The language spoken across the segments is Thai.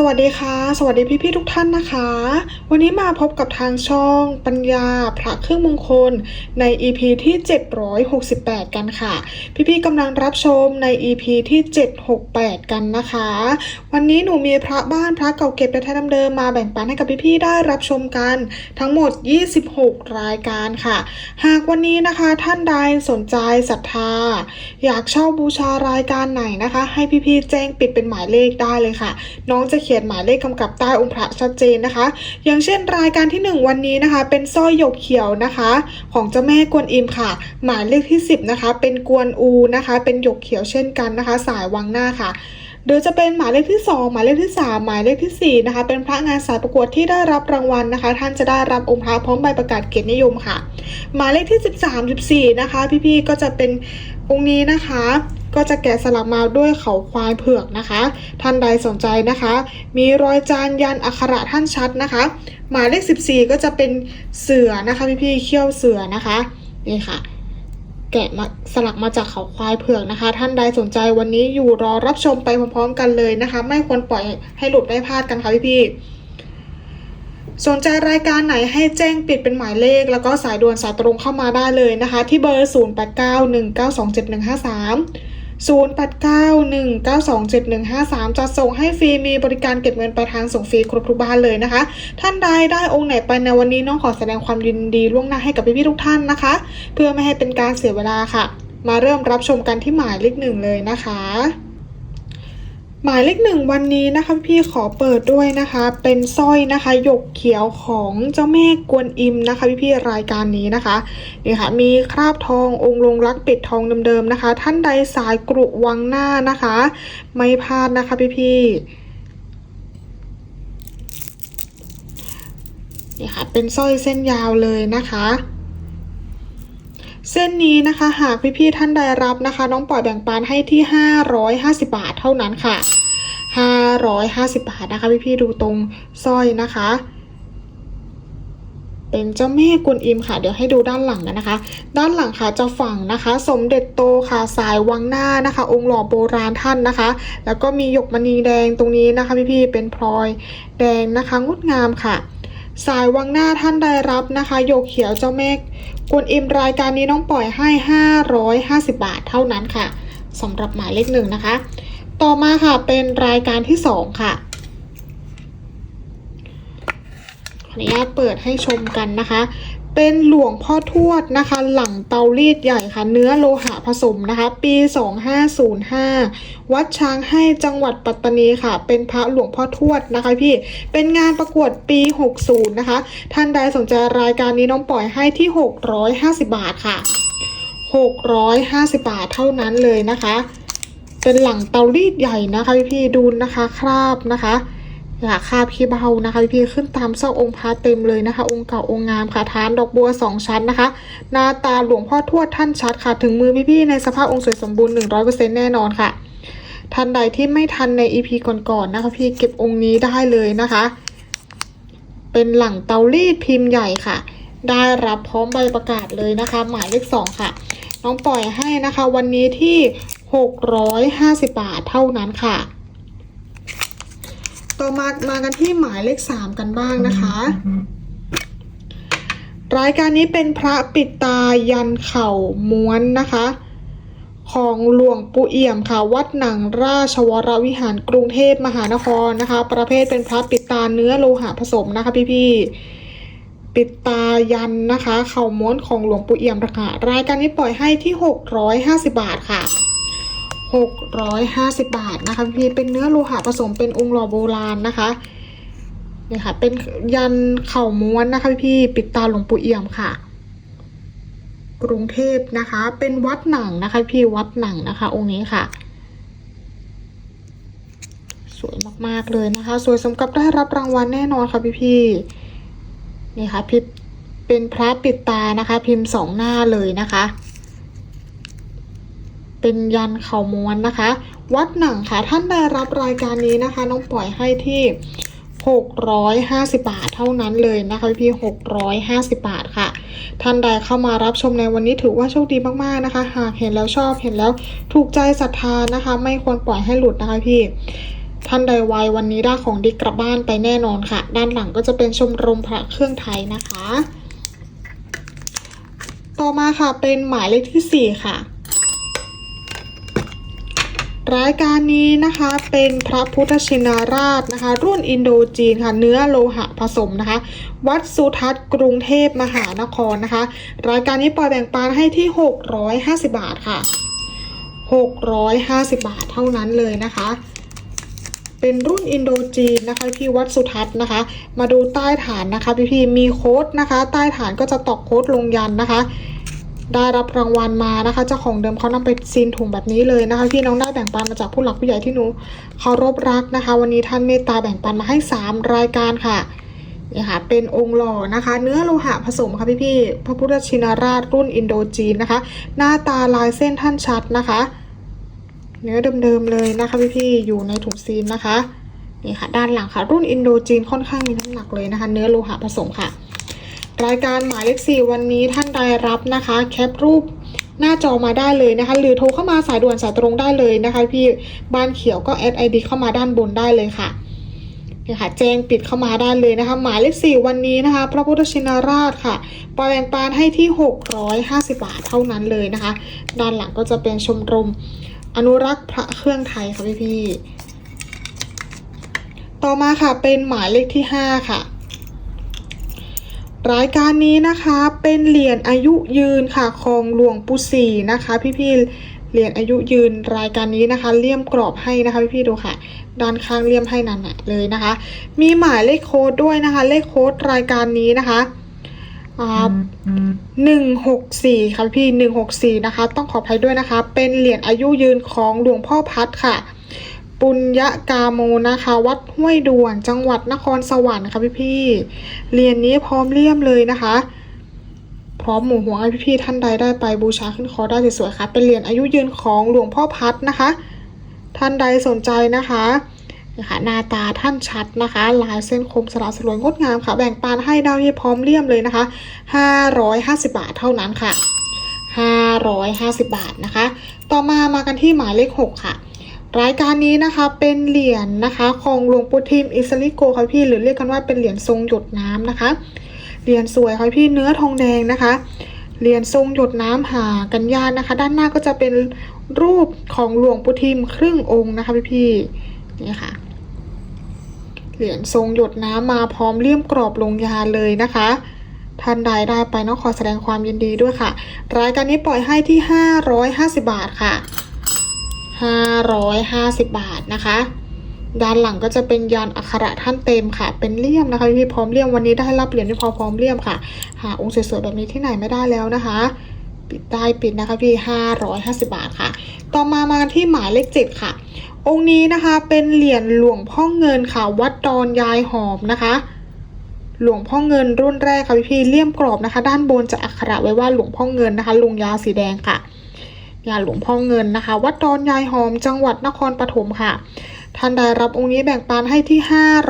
สวัสดีค่ะ สวัสดีพี่ๆทุกท่านนะคะ วันนี้มาพบกับทางช่องปัญญาพระเครื่องมงคลใน EP ที่ 768 กันค่ะ พี่ๆกำลังรับชมใน EP ที่ 768 กันนะคะ วันนี้หนูมีพระบ้านพระเก่าเก็บและแท้เดิมมาแบ่งปันให้กับพี่ๆได้รับชมกันทั้งหมด 26 รายการค่ะ หากวันนี้นะคะท่านใดสนใจศรัทธา อยากเช่าบูชารายการไหนนะคะ ให้พี่ๆแจ้งปิดเป็นหมายเลขได้เลยค่ะ น้องจะขียนหมายเลขกำกับใต้องค์พระชัดเจนนะคะ อย่างเช่นรายการที่ 1 วันนี้นะคะ เป็นสร้อยหยกเขียวนะคะ ของเจ้าแม่กวนอิมค่ะ หมายเลขที่ 10 นะคะ เป็นกวนอูนะคะ เป็นหยกเขียวเช่นกันนะคะ สายวังหน้าค่ะหรือจะเป็นหมายเลขที่ 2 หมายเลขที่ 3 หมายเลขทีสี่4 นะคะ เป็นพระงานสายประกวดที่ได้รับรางวัลนะคะ ท่านจะได้รับองค์พระพร้อมใบประกาศเกียรตินิยมค่ะ หมายเลขที่ 13 14 นะคะ พี่ๆก็จะเป็นองค์นี้นะคะ ก็จะแกะสลักมาด้วยเขาควายเผือกนะคะ ท่านใดสนใจนะคะ มีรอยจานยันอักขระท่านชัดนะคะ หมายเลข 14 ก็จะเป็นเสือนะคะพี่ๆเขี้ยวเสือนะคะนี่ค่ะแกะมาสลักมาจากเขาควายเผือกนะคะ ท่านใดสนใจวันนี้อยู่รอรับชมไปพร้อมๆกันเลยนะคะ ไม่ควรปล่อยให้หลุดได้พลาดกันค่ะพี่ๆสนใจรายการไหนให้แจ้งปิดเป็นหมายเลข แล้วก็สายด่วนสายตรงเข้ามาได้เลยนะคะ ที่เบอร์ 0891927153 0891927153จะส่งให้ฟรีมีบริการเก็บเงินปลายทางส่งฟรีครบทุกบ้านเลยนะคะ ท่านใดได้องค์ไหนไปในวันนี้น้องขอแสดงความยินดีล่วงหน้าให้กับพี่ๆทุกท่านนะคะ เพื่อไม่ให้เป็นการเสียเวลาค่ะ มาเริ่มรับชมกันที่หมายเลขหนึ่งเลยนะคะ หมายเลขหนึ่งวันนี้นะคะพี่ขอเปิดด้วยนะคะ เป็นสร้อยนะคะหยกเขียวของเจ้าแม่กวนอิมนะคะ พี่พี่รายการนี้นะคะนี่ค่ะมีคราบทององค์ลงรักปิดทองเดิมๆนะคะ ท่านใดสายกรุวังหน้านะคะ ไม่พลาดนะคะพี่พี่นี่ค่ะเป็นสร้อยเส้นยาวเลยนะคะ เส้นนี้นะคะหากพี่ๆท่านใดรับนะคะ น้องปล่อยแบ่งปันให้ที่ 550 บาทเท่านั้นค่ะ 550 บาทนะคะ พี่ๆดูตรงสร้อยนะคะ เป็นเจ้าแม่กุนอิมค่ะ เดี๋ยวให้ดูด้านหลังกันนะคะ ด้านหลังค่ะจะฝั่งนะคะ สมเด็จโตค่ะสายวังหน้านะคะ องค์หล่อโบราณท่านนะคะ แล้วก็มีหยกมณีแดงตรงนี้นะคะ พี่ๆเป็นพลอยแดงนะคะงดงามค่ะสายวังหน้าท่านใดรับนะคะโยกเขียวเจ้าเมฆ กวนอิมรายการนี้น้องปล่อยให้ 550 บาทเท่านั้นค่ะสำหรับหมายเลขหนึ่งนะคะ ต่อมาค่ะเป็นรายการที่2ค่ะขออนุญาตเปิดให้ชมกันนะคะ เป็นหลวงพ่อทวดนะคะ หลังเตารีดใหญ่ค่ะ เนื้อโลหะผสมนะคะ ปี 2505 วัดช้างให้จังหวัดปัตตานีค่ะ เป็นพระหลวงพ่อทวดนะคะพี่เป็นงานประกวดปี 60 นะคะ ท่านใดสนใจรายการนี้น้องปล่อยให้ที่ 650 บาทค่ะ 650 บาทเท่านั้นเลยนะคะ เป็นหลังเตารีดใหญ่นะคะพี่ดูนะคะคราบนะคะ อยาคาบขี้เบานะคะพี่ขึ้นตามซอกองค์พระเต็มเลยนะคะ องค์เก่าองค์งามค่ะฐานดอกบัวสองชั้นนะคะหน้าตาหลวงพ่อทวดท่านชัดค่ะ ถึงมือพี่พี่ๆในสภาพองค์สวยสมบูรณ์ 100%แน่นอนค่ะท่านใดที่ไม่ทันใน EP ก่อนๆนะคะ พี่เก็บองค์นี้ได้เลยนะคะ เป็นหลังเตารีดพิมพ์ใหญ่ค่ะ ได้รับพร้อมใบประกาศเลยนะคะ หมายเลขสองค่ะ น้องปล่อยให้นะคะ วันนี้ที่ 650 บาทเท่านั้นค่ะ ต่อมามากันที่หมายเลขสามกันบ้างนะคะ รายการนี้เป็นพระปิดตายันเข่าม้วนนะคะ ของหลวงปู่เอี่ยมค่ะ วัดหนังราชวรวิหารกรุงเทพมหานครนะคะ ประเภทเป็นพระปิดตาเนื้อโลหะผสมนะคะพี่ๆปิดตายันนะคะ เข่าม้วนของหลวงปู่เอี่ยมราคารายการนี้ปล่อยให้ที่ 650 บาทค่ะ 650 บาทนะคะพี่เป็นเนื้อโลหะผสมเป็นองค์หล่อโบราณนะคะเนี่ยค่ะ เป็นยันเข่าม้วนนะคะพี่ปิดตาหลวงปู่เอี่ยมค่ะ กรุงเทพนะคะ เป็นวัดหนังนะคะพี่วัดหนังนะคะ องค์นี้ค่ะ สวยมากๆเลยนะคะ สวยสมกับได้รับรางวัลแน่นอนค่ะพี่พี่นี่ค่ะพิเป็นพระปิดตานะคะ พิมพ์สองหน้าเลยนะคะ เป็นยันเข่าม้วนนะคะ วัดหนังค่ะท่านได้รับรายการนี้นะคะ น้องปล่อยให้ที่ 650 บาทเท่านั้นเลยนะคะพี่650 บาทค่ะ ท่านใดเข้ามารับชมในวันนี้ถือว่าโชคดีมากๆนะคะ หากเห็นแล้วชอบเห็นแล้วถูกใจศรัทธานะคะ ไม่ควรปล่อยให้หลุดนะคะพี่ท่านใดไววันนี้ได้ของดีกลับบ้านไปแน่นอนค่ะ ด้านหลังก็จะเป็นชมรมพระเครื่องไทยนะคะ ต่อมาค่ะเป็นหมายเลขที่ 4 ค่ะ รายการนี้นะคะเป็นพระพุทธชินราชนะคะ รุ่นอินโดจีนค่ะ เนื้อโลหะผสมนะคะ วัดสุทัศน์กรุงเทพมหานครนะคะ รายการนี้ปล่อยแบ่งปันให้ที่ 650 บาทค่ะ 650 บาทเท่านั้นเลยนะคะ เป็นรุ่นอินโดจีนนะคะพี่วัดสุทัศน์นะคะ มาดูใต้ฐานนะคะพี่พี่มีโค้ดนะคะ ใต้ฐานก็จะตอกโค้ดลงยันนะคะ ได้รับรางวัลมานะคะเจ้าของเดิมเขานำไปซีนถุงแบบนี้เลยนะคะพี่น้องได้แบ่งปันมาจากผู้หลักผู้ใหญ่ที่หนูเคารพรักนะคะ วันนี้ท่านเมตตาแบ่งปันมาให้ 3 รายการค่ะนี่ค่ะเป็นองค์หล่อนะคะ เนื้อโลหะผสมค่ะพี่พี่พระพุทธชินราชรุ่นอินโดจีนนะคะ หน้าตาลายเส้นท่านชัดนะคะ เนื้อเดิมๆเลยนะคะพี่ๆอยู่ในถุงซีนนะคะนี่ค่ะด้านหลังค่ะ รุ่นอินโดจีนค่อนข้างมีน้ำหนักเลยนะคะ เนื้อโลหะผสมค่ะ รายการหมายเลขสี่วันนี้ท่านใดรับนะคะ แคปรูปหน้าจอมาได้เลยนะคะ หรือโทรเข้ามาสายด่วนสายตรงได้เลยนะคะ พี่บ้านเขียวก็แอดไอดีเข้ามาด้านบนได้เลยค่ะเนี่ยค่ะแจ้งปิดเข้ามาได้เลยนะคะ หมายเลขสี่วันนี้นะคะ พระพุทธชินราชค่ะปล่อยแบ่งปานให้ที่ 650 บาทเท่านั้นเลยนะคะ ด้านหลังก็จะเป็นชมรม อนุรักษ์พระเครื่องไทยค่ะพี่พี่ต่อมาค่ะเป็นหมายเลขที่ 5 ค่ะ รายการนี้นะคะเป็นเหรียญอายุยืนค่ะของหลวงปู่ศรีนะคะ พี่ๆเหรียญอายุยืนรายการนี้นะคะเลี่ยมกรอบให้นะคะพี่ๆดูค่ะ ด้านข้างเลี่ยมให้นั่นน่ะเลยนะคะ มีหมายเลขโค้ดด้วยนะคะ เลขโค้ดรายการนี้นะคะอ่าหนึ่งหกสี่ค่ะพี่หนึ่งหกสี่นะคะ ต้องขออภัยด้วยนะคะ เป็นเหรียญอายุยืนของหลวงพ่อพัดค่ะ ปุญญกาโมนะคะ วัดห้วยด่วนจังหวัดนครสวรรค์ค่ะพี่พี่เหรียญนี้พร้อมเลี่ยมเลยนะคะ พร้อมหมู่หัวให้พี่ท่านใดได้ไปบูชาขึ้นคอได้สวยๆค่ะ เป็นเหรียญอายุยืนของหลวงพ่อพัดนะคะ ท่านใดสนใจนะคะนี่ค่ะหน้าตาท่านชัดนะคะ ลายเส้นคมสระสลวยงดงามค่ะ แบ่งปานให้ดาวเยพร้อมเลี่ยมเลยนะคะ 550 บาทเท่านั้นค่ะ 550 บาทนะคะ ต่อมามากันที่หมายเลข 6 ค่ะ รายการนี้นะคะเป็นเหรียญนะคะของหลวงปู่ทิมอิสริโกค่ะพี่หรือเรียกกันว่าเป็นเหรียญทรงหยดน้ำนะคะ เหรียญสวยค่ะพี่เนื้อทองแดงนะคะ เหรียญทรงหยดน้ำหากันยากนะคะ ด้านหน้าก็จะเป็นรูปของหลวงปู่ทิมครึ่งองค์นะคะพี่พี่นี่ค่ะ เหรียญทรงหยดน้ำมาพร้อมเลี่ยมกรอบลงยาเลยนะคะท่านใดได้ไปน้องขอแสดงความยินดีด้วยค่ะ รายการนี้ปล่อยให้ที่ 550 บาทค่ะ 550 บาทนะคะ ด้านหลังก็จะเป็นยันอักขระท่านเต็มค่ะ เป็นเลี่ยมนะคะพี่พร้อมเลี่ยมวันนี้ได้รับเหรียญที่พอพร้อมเลี่ยมค่ะ หาองค์สวยๆแบบนี้ที่ไหนไม่ได้แล้วนะคะ ปิดได้ปิดนะคะพี่ 550 บาทค่ะ ต่อมามากันที่หมายเลขเจ็ดค่ะ องค์นี้นะคะเป็นเหรียญหลวงพ่อเงินค่ะ วัดดอนยายหอมนะคะหลวงพ่อเงินรุ่นแรกค่ะพี่พี่เลี่ยมกรอบนะคะ ด้านบนจะอักขระไว้ว่าหลวงพ่อเงินนะคะลงยาสีแดงค่ะ ยาหลวงพ่อเงินนะคะ วัดดอนยายหอมจังหวัดนครปฐมค่ะ ท่านใดรับองค์นี้แบ่งปันให้ที่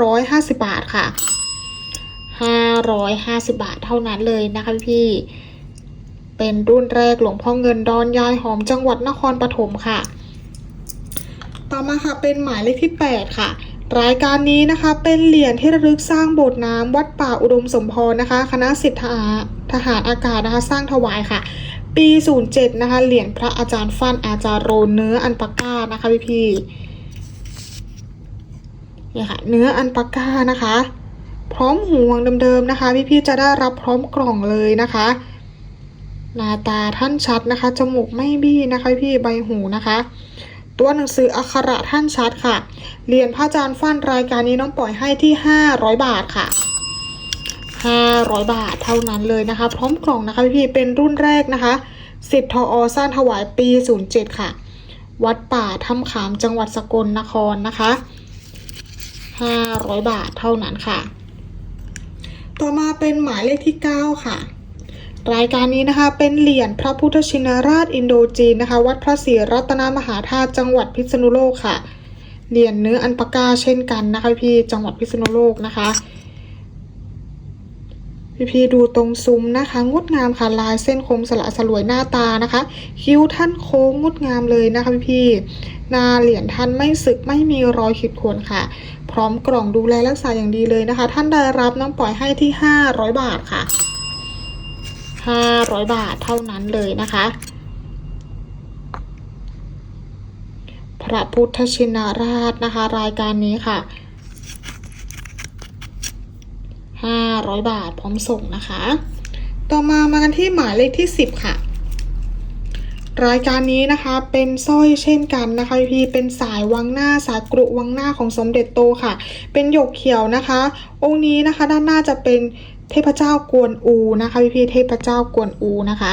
550 บาทค่ะ 550 บาทเท่านั้นเลยนะคะพี่ เป็นรุ่นแรกหลวงพ่อเงินดอนยายหอมจังหวัดนครปฐมค่ะ ต่อมาค่ะเป็นหมายเลขที่ 8 ค่ะรายการนี้นะคะเป็นเหรียญที่ระลึกสร้างโบสถ์น้ำวัดป่าอุดมสมพรนะคะ คณะสิทธาทหารอากาศนะคะสร้างถวายค่ะ ปี 07 นะคะ เหรียญพระอาจารย์ฟันอาจารย์โรเนื้ออันปาก้านะคะพี่พี่เนี่ยค่ะเนื้ออันปาก้านะคะ พร้อมห่วงเดิมๆนะคะ พี่ๆจะได้รับพร้อมกล่องเลยนะคะหน้าตาท่านชัดนะคะ จมูกไม่บี้นะคะพี่ใบหูนะคะ ตัวหนังสืออักขระท่านชัดค่ะเหรียญพระอาจารย์ฟั่นรายการนี้น้องปล่อยให้ที่ 500 บาทค่ะ 500 บาทเท่านั้นเลยนะคะ พร้อมกล่องนะคะพี่เป็นรุ่นแรกนะคะสิทธิ์ทอสร้างถวายปี 07 ค่ะ วัดป่าถ้ำขามจังหวัดสกลนครนะคะ 500 บาทเท่านั้นค่ะ ต่อมาเป็นหมายเลขที่ 9 ค่ะ รายการนี้นะคะเป็นเหรียญพระพุทธชินราชอินโดจีนนะคะ วัดพระศรีรัตนมหาธาตุจังหวัดพิษณุโลกค่ะ เหรียญเนื้ออันปากาเช่นกันนะคะพี่จังหวัดพิษณุโลกนะคะ พี่พีดูตรงซุ้มนะคะ งดงามค่ะลายเส้นคมสละสลวยหน้าตานะคะ คิ้วท่านโค้งงดงามเลยนะคะพี่พีหนาเหรียญท่านไม่สึกไม่มีรอยขีดข่วนค่ะ พร้อมกล่องดูแลรักษาอย่างดีเลยนะคะ ท่านได้รับน้องปล่อยให้ที่ 500 บาทค่ะ 500 บาทเท่านั้นเลยนะคะ พระพุทธชินราชนะคะ รายการนี้ค่ะ 500 บาทพร้อมส่งนะคะ ต่อมามากันที่หมายเลขที่ 10 ค่ะ รายการนี้นะคะเป็นสร้อยเช่นกันนะคะพี่เป็นสายวังหน้าสายกรุวังหน้าของสมเด็จโตค่ะ เป็นหยกเขียวนะคะ องค์นี้นะคะด้านหน้าจะเป็นเทพเจ้ากวนอูนะคะพี่ๆเทพเจ้ากวนอูนะคะ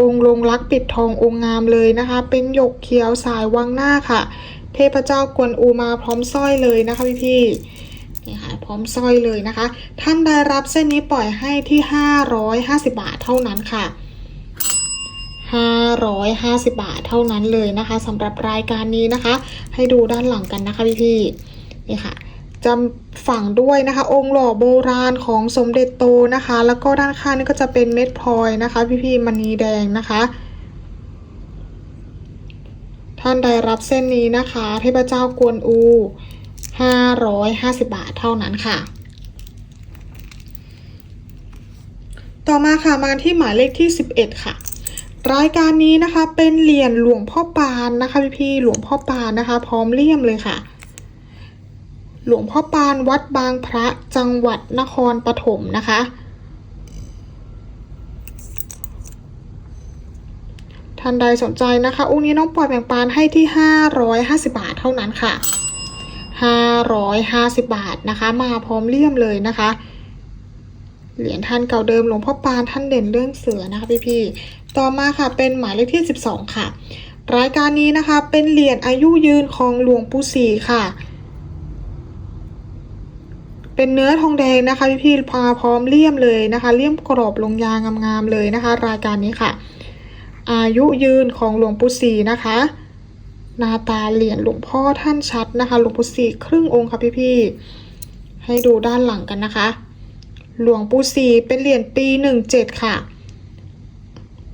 องค์ลงรักปิดทององค์งามเลยนะคะ เป็นหยกเขียวสายวังหน้าค่ะ เทพเจ้ากวนอูมาพร้อมสร้อยเลยนะคะพี่พี่ๆนี่ค่ะพร้อมสร้อยเลยนะคะ ท่านได้รับเส้นนี้ปล่อยให้ที่ 550 บาทเท่านั้นค่ะ 550 บาทเท่านั้นเลยนะคะสำหรับรายการนี้นะคะ ให้ดูด้านหลังกันนะคะพี่พี่ๆนี่ค่ะจำฝังด้วยนะคะ องค์หล่อโบราณของสมเด็จโตนะคะ แล้วก็ด้านข้างนี่ก็จะเป็นเม็ดพลอยนะคะ พี่พี่ๆมณีแดงนะคะ ท่านได้รับเส้นนี้นะคะเทพเจ้ากวนอู 550 บาทเท่านั้นค่ะ ต่อมาค่ะมาที่หมายเลขที่ 11 ค่ะ รายการนี้นะคะเป็นเหรียญหลวงพ่อปานนะคะพี่พี่ๆหลวงพ่อปานนะคะ พร้อมเลี่ยมเลยค่ะ หลวงพ่อปานวัดบางพระจังหวัดนครปฐมนะคะานใดสนใจนะคะองค์นี้น้องปล่อยแบ่งปันให้ที่ 550 บาทเท่านั้นค่ะ 550 บาทนะคะ มาพร้อมเลี่ยมเลยนะคะ เหรียญท่านเก่าเดิมหลวงพ่อปานท่านเด่นเรื่องเสือนะคะพี่ๆต่อมาค่ะเป็นหมายเลขที่ 12 ค่ะ รายการนี้นะคะเป็นเหรียญอายุยืนของหลวงปู่ศรีค่ะ เป็นเนื้อทองแดงนะคะพี่ๆพาพร้อมเลี่ยมเลยนะคะ เลี่ยมกรอบลงยางงามๆเลยนะคะ รายการนี้ค่ะ อายุยืนของหลวงปู่ศรีนะคะ หน้าตาเหรียญหลวงพ่อท่านชัดนะคะ หลวงปู่ศรีครึ่งองค์ค่ะพี่ๆให้ดูด้านหลังกันนะคะ หลวงปู่ศรีเป็นเหรียญปีหนึ่งเจ็ดค่ะ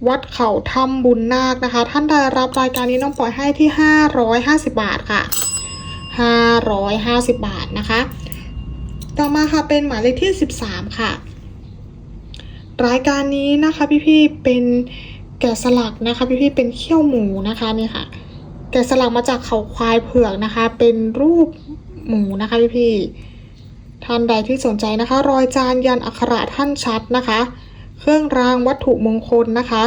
วัดเขาถ้ำบุญนาคนะคะ ท่านได้รับรายการนี้น้องปล่อยให้ที่550บาทค่ะ550บาทนะคะ ต่อมาค่ะเป็นหมายเลขที่13ค่ะ รายการนี้นะคะพี่ๆเป็น แกะสลักนะคะพี่ๆเป็นเขี้ยวหมูนะคะนี่ค่ะ แกะสลักมาจากเขาควายเผือกนะคะ เป็นรูปหมูนะคะพี่ๆท่านใดที่สนใจนะคะ รอยจานยันอักขระท่านชัดนะคะ เครื่องรางวัตถุมงคลนะคะ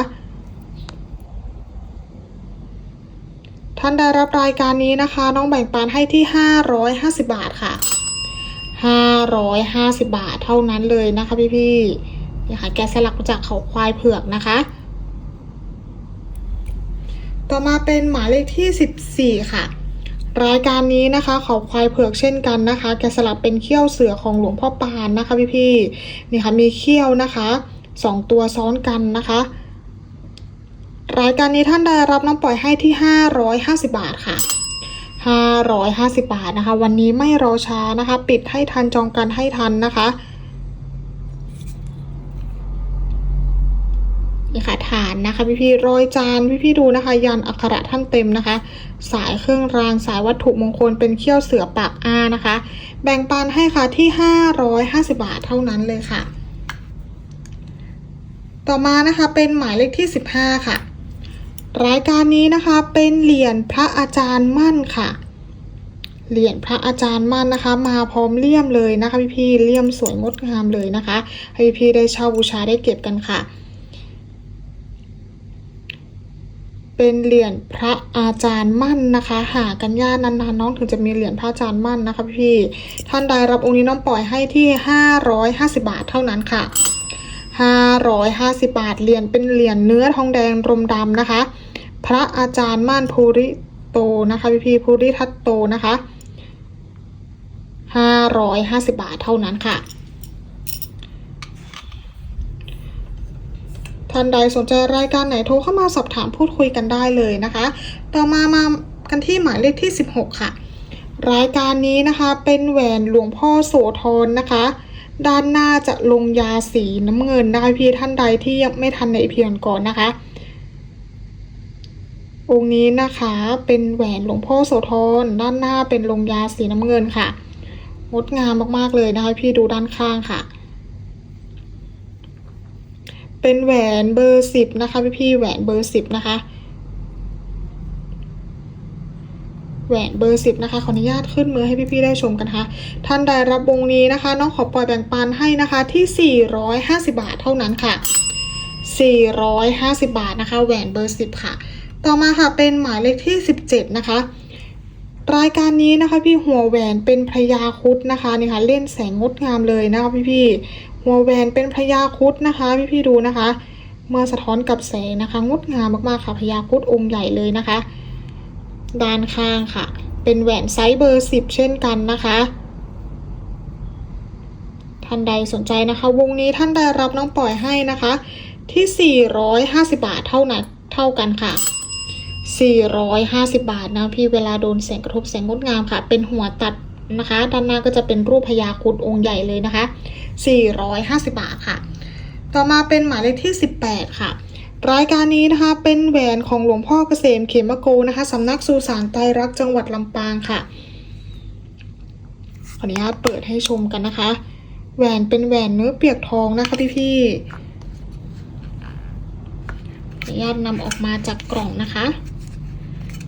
ท่านได้รับรายการนี้นะคะ น้องแบ่งปันให้ที่ 550 บาทค่ะ 550 บาทเท่านั้นเลยนะคะพี่ๆนี่ค่ะแกะสลักมาจากเขาควายเผือกนะคะ ต่อมาเป็นหมายเลขที่ 14 ค่ะ รายการนี้นะคะเขาควายเผือกเช่นกันนะคะ แกสลักเป็นเขี้ยวเสือของหลวงพ่อปานนะคะพี่ๆนี่ค่ะมีเขี้ยวนะคะสองตัวซ้อนกันนะคะ รายการนี้ท่านได้รับน้ำปล่อยให้ที่ 550 บาทค่ะ550 บาทนะคะ วันนี้ไม่รอช้านะคะ ปิดให้ทันจองกันให้ทันนะคะ นี่ค่ะฐานนะคะ พี่ๆรอยจานพี่ๆดูนะคะ ยันอักขระท่านเต็มนะคะ สายเครื่องรางสายวัตถุมงคลเป็นเขี้ยวเสือปากอานะคะ แบ่งปันให้ค่ะที่ 550 บาทเท่านั้นเลยค่ะ ต่อมานะคะเป็นหมายเลขที่ 15 ค่ะ รายการนี้นะคะเป็นเหรียญพระอาจารย์มั่นค่ะเหรียญพระอาจารย์มั่นนะคะ มาพร้อมเลี่ยมเลยนะคะพี่พี่ๆเลี่ยมสวยงดงามเลยนะคะ ให้พี่พี่ๆได้เช่าบูชาได้เก็บกันค่ะ เป็นเหรียญพระอาจารย์มั่นนะคะ หากันยากนานๆน้องถึงจะมีเหรียญพระอาจารย์มั่นนะคะพี่ท่านใดรับองค์นี้น้องปล่อยให้ที่ 550 บาทเท่านั้นค่ะ 550 บาทเหรียญเป็นเหรียญเนื้อทองแดงรมดำนะคะ พระอาจารย์มั่นภูริโตนะคะพี่พี่ภูริทัตโตนะคะ 550 บาทเท่านั้นค่ะ ท่านใดสนใจรายการไหนโทรเข้ามาสอบถามพูดคุยกันได้เลยนะคะ ต่อมามากันที่หมายเลขที่ 16 ค่ะ รายการนี้นะคะเป็นแหวนหลวงพ่อโสธรนะคะ ด้านหน้าจะลงยาสีน้ำเงินนะคะพี่ท่านใดที่ยังไม่ทันในเพียงก่อนนะคะ องค์นี้นะคะเป็นแหวนหลวงพ่อโสธรด้านหน้าเป็นลงยาสีน้ำเงินค่ะงดงามมากๆเลยนะคะพี่ดูด้านข้างค่ะ เป็นแหวนเบอร์สิบนะคะพี่พี่แหวนเบอร์สิบนะคะ แหวนเบอร์สิบนะคะขออนุญาตขึ้นมือให้พี่ๆได้ชมกันค่ะท่านใดรับวงนี้นะคะ น้องขอปล่อยแบ่งปันให้นะคะที่ 450 บาทเท่านั้นค่ะ 450 บาทนะคะ แหวนเบอร์10ค่ะ ต่อมาค่ะเป็นหมายเลขที่ 17 นะคะ รายการนี้นะคะพี่หัวแหวนเป็นพระยาคุดนะคะนี่ค่ะเล่นแสงงดงามเลยนะคะพี่ๆหัวแหวนเป็นพระยาคุดนะคะพี่ๆดูนะคะ เมื่อสะท้อนกับแสงนะคะงดงามมากๆค่ะพระยาคุดองค์ใหญ่เลยนะคะ ด้านข้างค่ะ เป็นแหวนไซส์เบอร์10เช่นกันนะคะท่านใดสนใจนะคะ วงนี้ท่านใดรับน้องปล่อยให้นะคะ ที่ 450 บาทเท่านั้นเท่ากันค่ะ 450 บาทนะพี่เวลาโดนแสงกระทบแสงงดงามค่ะ เป็นหัวตัดนะคะ ด้านหน้าก็จะเป็นรูปพญาครุดองค์ใหญ่เลยนะคะ 450 บาทค่ะ ต่อมาเป็นหมายเลขที่ 18 ค่ะ รายการนี้นะคะเป็นแหวนของหลวงพ่อเกษมเขมโกนะคะสำนักสุสานไตรรักจังหวัดลำปางค่ะขออนุญาตเปิดให้ชมกันนะคะ แหวนเป็นแหวนเนื้อเปียกทองนะคะพี่พี่ๆขออนุญาตนำออกมาจากกล่องนะคะ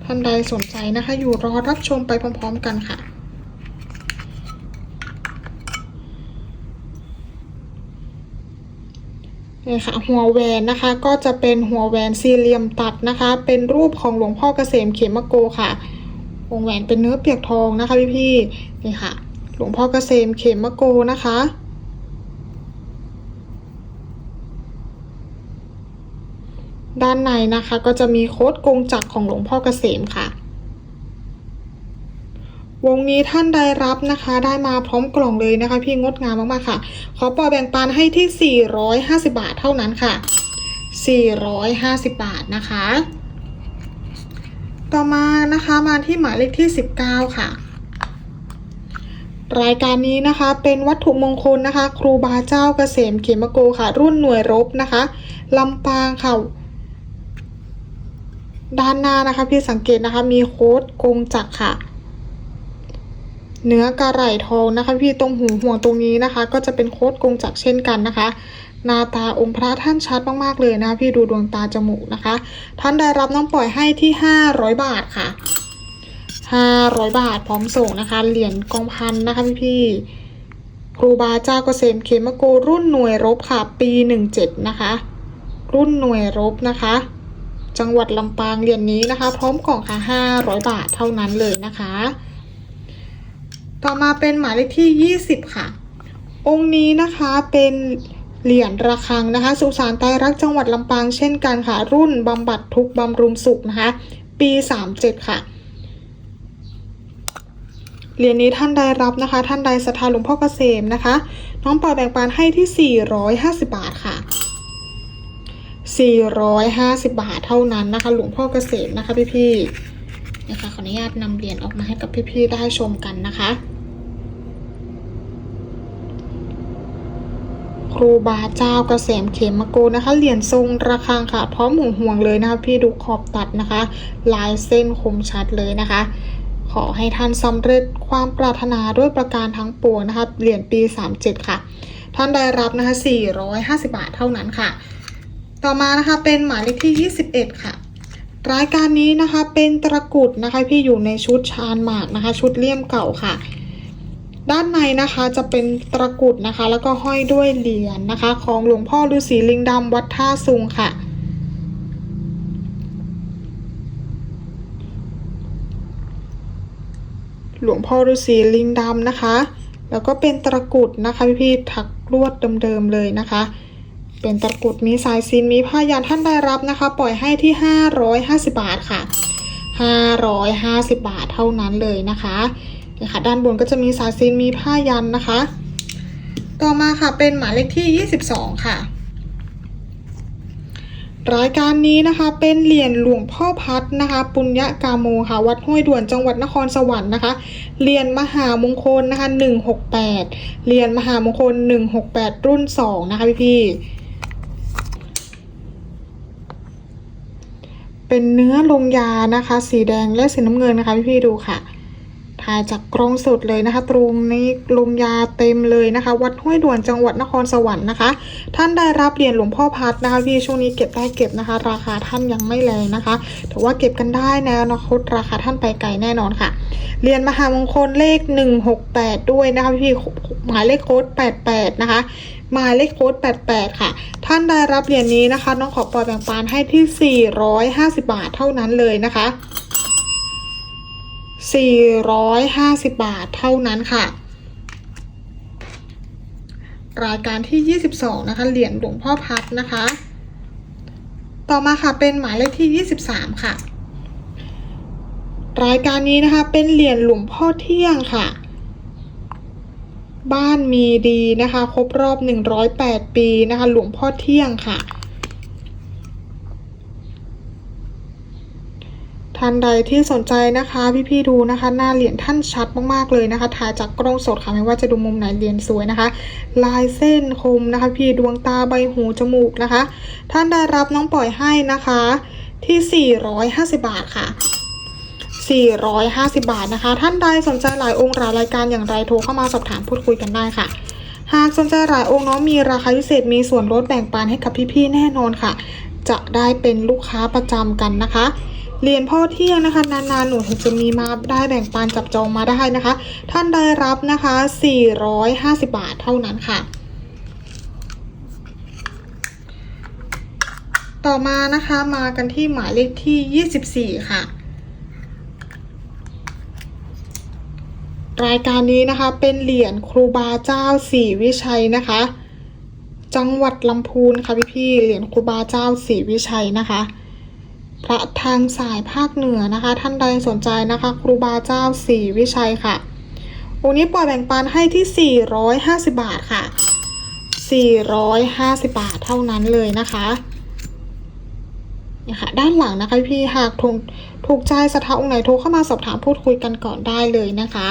ท่านใดสนใจนะคะ อยู่รอรับชมไปพร้อม ๆ กันค่ะ นี่ค่ะ หัวแหวนนะคะ ก็จะเป็นหัวแหวนสี่เหลี่ยมตัดนะคะ เป็นรูปของหลวงพ่อเกษมเขมโกค่ะ วงแหวนเป็นเนื้อเปียกทองนะคะพี่พี่ๆนี่ค่ะ หลวงพ่อเกษมเขมโกนะคะ ด้านในนะคะก็จะมีโค้ดกงจักรของหลวงพ่อเกษมค่ะ วงนี้ท่านใดรับนะคะได้มาพร้อมกล่องเลยนะคะ พี่งดงามมากๆค่ะ ขอปอแบ่งปันให้ที่ 450 บาทเท่านั้นค่ะ 450 บาทนะคะ ต่อมานะคะมาที่หมายเลขที่ 19 ค่ะรายการนี้นะคะเป็นวัตถุมงคลนะคะ ครูบาเจ้าเกษมเขมโกค่ะ รุ่นหน่วยรบนะคะลำปางค่ะ ด้านหน้านะคะพี่สังเกตนะคะมีโค้ดกงจักค่ะ เนื้อกระไหล่ทองนะคะ พี่ตรงหูห่วงตรงนี้นะคะ ก็จะเป็นโค้ดกงจักเช่นกันนะคะหน้าตาองค์พระท่านชัดมากๆเลยนะพี่ดูดวงตาจมูกนะคะ ท่านได้รับน้องปล่อยให้ที่ 500 บาทค่ะ 500 บาทพร้อมส่งนะคะ เหรียญกองพันนะคะพี่พี่ๆครูบาเจ้าเกษมเขมโกรุ่นหน่วยรบค่ะ ปี 17 นะคะ รุ่นหน่วยรบนะคะ จังหวัดลำปางเหรียญนี้นะคะ พร้อมกล่องค่ะ 500 บาทเท่านั้นเลยนะคะ ต่อมาเป็นหมายเลขที่ 20 ค่ะ องค์นี้นะคะเป็นเหรียญระฆังนะคะสุสานไตรรักจังหวัดลำปางเช่นกันค่ะ รุ่นบำบัดทุกบำรุงสุขนะคะ ปี 37 ค่ะเหรียญนี้ท่านใดรับนะคะ ท่านใดศรัทธาหลวงพ่อเกษมนะคะ น้องปอยแบ่งปันให้ที่ 450 บาทค่ะ 450 บาทเท่านั้นนะคะ หลวงพ่อเกษมนะคะพี่ๆนะคะขออนุญาตนำเหรียญออกมาให้กับพี่ๆได้ชมกันนะคะ ครูบาเจ้าเกษมเขมโกนะคะ เหรียญทรงระฆังค่ะ พร้อมหมุนห่วงเลยนะคะ พี่ดูขอบตัดนะคะ ลายเส้นคมชัดเลยนะคะขอให้ท่านสำเร็จความปรารถนาด้วยประการทั้งปวงนะคะ เหรียญปี 37 ค่ะ ท่านได้รับนะคะ 450 บาทเท่านั้นค่ะ ต่อมานะคะเป็นหมายเลขที่ 21 ค่ะ รายการนี้นะคะเป็นตะกุดนะคะพี่อยู่ในชุดชานหมากนะคะ ชุดเลี่ยมเก่าค่ะ ด้านในนะคะจะเป็นตะกุดนะคะ แล้วก็ห้อยด้วยเหรียญนะคะ ของหลวงพ่อฤาษีลิงดำวัดท่าซุงค่ะหลวงพ่อฤาษีลิงดำนะคะ แล้วก็เป็นตะกุดนะคะพี่ๆถักลวดเดิมๆเลยนะคะ เป็นตะกรุดมีสายซินมีผ้ายันท่านได้รับนะคะ ปล่อยให้ที่ 550 บาทค่ะ 550 บาทเท่านั้นเลยนะคะนี่ค่ะด้านบนก็จะมีสายซินมีผ้ายันนะคะ ต่อมาค่ะเป็นหมายเลขที่ 22 ค่ะ รายการนี้นะคะเป็นเหรียญหลวงพ่อพัดนะคะ ปุญญกาโมค่ะวัดห้วยด่วนจังหวัดนครสวรรค์นะคะเหรียญมหามงคลนะคะ168เหรียญมหามงคล 168 รุ่น 2 นะคะพี่พี่ เป็นเนื้อลงยานะคะ สีแดงและสีน้ำเงินนะคะพี่ๆดูค่ะาจากกล้องสุดเลยนะคะ ตรงนี้ลงยาเต็มเลยนะคะ วัดห้วยด่วนจังหวัดนครสวรรค์นะคะ ท่านได้รับเหรียญหลวงพ่อพัดนะคะพี่ช่วงนี้เก็บได้เก็บนะคะ ราคาท่านยังไม่แรงนะคะแต่ว่าเก็บกันได้ในอนาคตราคาท่านไปไกลแน่นอนค่ะเหรียญมหามงคลเลข 168 ด้วยนะคะพี่หมายเลขโค้ด88 นะคะหมายเลขโค้ด88 ค่ะ ท่านได้รับเหรียญนี้นะคะ น้องขอปล่อยแบ่งปันให้ที่ 450 บาทเท่านั้นเลยนะคะ 450 บาทเท่านั้นค่ะ รายการที่ 22 นะคะ เหรียญหลวงพ่อพัดนะคะ ต่อมาค่ะเป็นหมายเลขที่ 23 ค่ะ รายการนี้นะคะเป็นเหรียญหลวงพ่อเที่ยงค่ะ บ้านมีดีนะคะ ครบรอบ 108 ปีนะคะ หลวงพ่อเที่ยงค่ะ ท่านใดที่สนใจนะคะพี่ๆดูนะคะ หน้าเหรียญท่านชัดมากๆเลยนะคะถ่ายจากกล้องสดค่ะไม่ว่าจะดูมุมไหนเหรียญสวยนะคะ ลายเส้นคมนะคะ พี่ดวงตาใบหูจมูกนะคะ ท่านได้รับน้องปล่อยให้นะคะที่ 450 บาทค่ะ 450 บาทนะคะ ท่านใดสนใจหลายองค์หลายรายการอย่างไรโทรเข้ามาสอบถามพูดคุยกันได้ค่ะ หากสนใจหลายองค์น้องมีราคาพิเศษมีส่วนลดแบ่งปันให้กับพี่ๆแน่นอนค่ะ จะได้เป็นลูกค้าประจำกันนะคะ เหรียญพ่อเที่ยงนะคะ นานๆหนูจะมีมาได้แบ่งปันจับจองมาได้นะคะ ท่านได้รับนะคะ 450 บาทเท่านั้นค่ะ ต่อมานะคะมากันที่หมายเลขที่ 24 ค่ะรายการนี้นะคะเป็นเหรียญครูบาเจ้าศรีวิชัยนะคะ จังหวัดลำพูนค่ะพี่พี่ๆเหรียญครูบาเจ้าศรีวิชัยนะคะ พระทางสายภาคเหนือนะคะ ท่านใดสนใจนะคะ ครูบาเจ้าศรีวิชัยค่ะองค์นี้ปล่อยแบ่งปันให้ที่ 450 บาทค่ะ 450 บาทเท่านั้นเลยนะคะนี่ค่ะด้านหลังนะคะพี่หากถูกถูกใจสถาองค์ไหนโทรเข้ามาสอบถามพูดคุยกันก่อนได้เลยนะคะ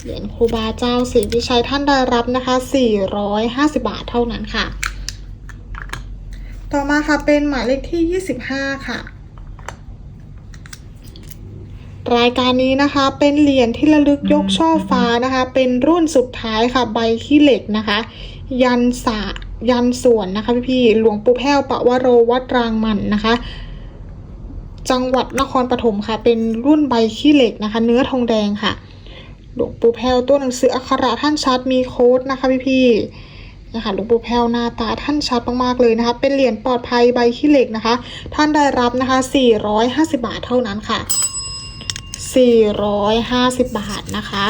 เหรียญครูบาเจ้าศรีวิชัยท่านได้รับนะคะ 450 บาทเท่านั้นค่ะ ต่อมาค่ะเป็นหมายเลขที่ 25 ค่ะ รายการนี้นะคะเป็นเหรียญที่ระลึกยกช่อฟ้านะคะ เป็นรุ่นสุดท้ายค่ะใบขี้เหล็กนะคะ ยันสายันส่วนนะคะพี่พี่หลวงปู่แพ้วปะวโรวัดรางมันนะคะ จังหวัดนครปฐมค่ะ เป็นรุ่นใบขี้เหล็กนะคะ เนื้อทองแดงค่ะ หลวงปู่แพ้วตัวหนังสืออักขระท่านชัดมีโค้ดนะคะพี่พี่นะคะหลวงปู่แพ้วหน้าตาท่านชัดมากๆเลยนะคะ เป็นเหรียญปลอดภัยใบขี้เหล็กนะคะ ท่านได้รับนะคะ 450 บาทเท่านั้นค่ะ 450 บาทนะคะ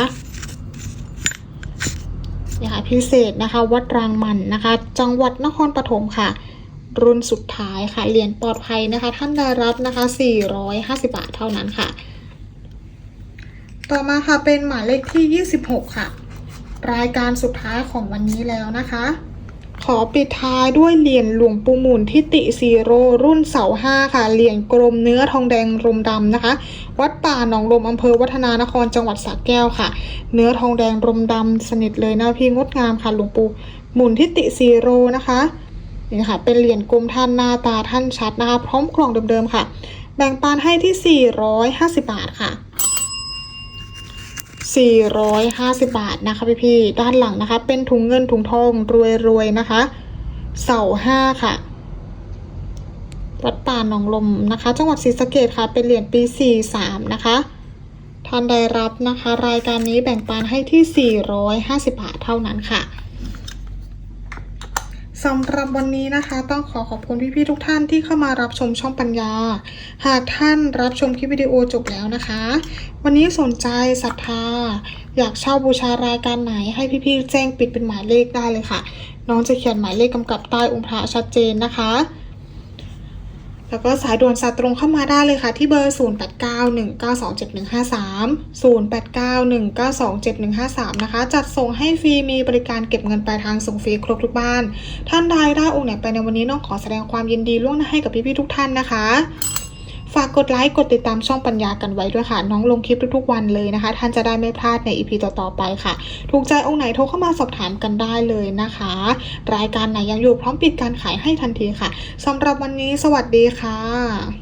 ยค่ะพิเศษนะคะ วัดรางมันนะคะ จังหวัดนครปฐมค่ะ รุ่นสุดท้ายค่ะเหรียญปลอดภัยนะคะ ท่านได้รับนะคะ 450 บาทเท่านั้นค่ะ ต่อมาค่ะเป็นหมายเลขที่ 26 ค่ะ รายการสุดท้ายของวันนี้แล้วนะคะ ขอปิดท้ายด้วยเหรียญหลวงปู่หมุนทิติซีโรรุ่นเสาห้าค่ะเหรียญกลมเนื้อทองแดงรมดำนะคะ วัดป่าหนองลมอำเภอวัฒนานครจังหวัดสระแก้วค่ะ เนื้อทองแดงรมดำสนิทเลยนะพี่งดงามค่ะหลวงปู่หมุนทิติซีโรนะคะนี่ค่ะเป็นเหรียญกลมท่านหน้าตาท่านชัดนะคะ พร้อมกล่องเดิมๆค่ะ แบ่งปันให้ที่ 450 บาทค่ะ 450 บาทนะคะพี่พี่ๆด้านหลังนะคะ เป็นถุงเงินถุงทองรวยๆนะคะ เสาห้าค่ะ วัดป่าหนองลมนะคะ จังหวัดศรีสะเกดค่ะ เป็นเหรียญปี 43 นะคะท่านได้รับนะคะ รายการนี้แบ่งปันให้ที่ 450 บาทเท่านั้นค่ะ สำหรับวันนี้นะคะ ต้องขอขอบคุณพี่ๆทุกท่านที่เข้ามารับชมช่องปัญญา หากท่านรับชมคลิปวิดีโอจบแล้วนะคะ วันนี้สนใจศรัทธา อยากเช่าบูชารายการไหนให้พี่ๆแจ้งปิดเป็นหมายเลขได้เลยค่ะ น้องจะเขียนหมายเลขกำกับใต้องค์พระชัดเจนนะคะ แล้วก็สายด่วนสายตรงเข้ามาได้เลยค่ะ ที่เบอร์ 0891927153 0891927153 นะคะ จัดส่งให้ฟรีมีบริการเก็บเงินปลายทางส่งฟรีครบทุกบ้าน ท่านใดได้องค์ไหนไปในวันนี้น้องขอแสดงความยินดีล่วงหน้าให้กับพี่ๆทุกท่านนะคะ ฝากกดไลค์กดติดตามช่องปัญญากันไว้ด้วยค่ะ น้องลงคลิปทุกๆวันเลยนะคะ ท่านจะได้ไม่พลาดในอีพีต่อๆไปค่ะ ถูกใจองค์ไหนโทรเข้ามาสอบถามกันได้เลยนะคะ รายการไหนยังอยู่พร้อมปิดการขายให้ทันทีค่ะสำหรับวันนี้สวัสดีค่ะ